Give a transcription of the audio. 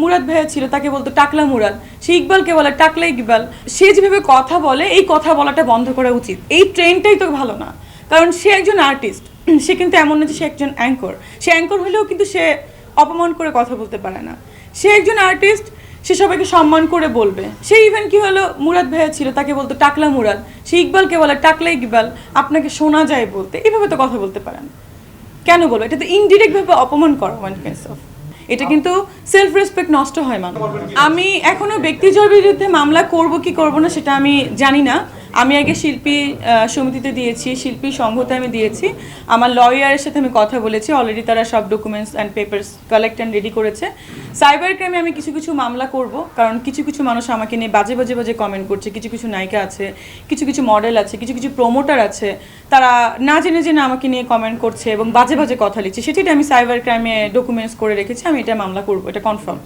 মুরাদ ভাইয়া ছিল, তাকে বলতো, টাকলা মুরাদ। সে ইকবালকে বলে, টাকলা ইকবাল। সে যেভাবে কথা বলে, এই কথা বলাটা বন্ধ করা উচিত। এই ট্রেনটাই তো ভালো না। কারণ সে একজন আর্টিস্ট সে কিন্তু এমন না যে সে একজন অ্যাঙ্কর সে অ্যাঙ্কর হলেও কিন্তু সে অপমান করে কথা বলতে পারে না। সে একজন আর্টিস্ট সে সবাইকে সম্মান করে বলবে। সে ইভেন কি হলো, মুরাদ ভাইয়া ছিল, তাকে বলতো, টাকলা মুরাদ। সে ইকবালকে বলে, টাকলা ইকবাল, আপনাকে শোনা যায় বলতে। এইভাবে তো কথা বলতে পারেন কেন বলব? এটা তো ইনডিরেক্ট ভাবে অপমান করা ওয়ান কাইন্ডস অফ এটা কিন্তু সেলফ রেসপেক্ট নষ্ট হয় মানুষ আমি এখনও ব্যক্তিজর বিরুদ্ধে মামলা করব কি করব না সেটা আমি জানি না। আমি আগে শিল্পী সমিতিতে দিয়েছি, শিল্পী সংঘতে আমি দিয়েছি। আমার লয়ারের সাথে আমি কথা বলেছি অলরেডি তারা সব documents and papers collect and ready করেছে। সাইবার ক্রাইমে আমি কিছু কিছু মামলা করব, কারণ কিছু কিছু মানুষ আমাকে নিয়ে বাজে বাজে বাজে কমেন্ট করছে, কিছু কিছু নায়িকা আছে, কিছু কিছু মডেল আছে, কিছু কিছু প্রমোটার আছে, তারা না জেনে জেনে আমাকে নিয়ে কমেন্ট করছে এবং বাজে বাজে কথা লিখছে। সেটি আমি সাইবার ক্রাইমে ডকুমেন্টস করে রেখেছি, আমি এটা মামলা করব, এটা কনফার্ম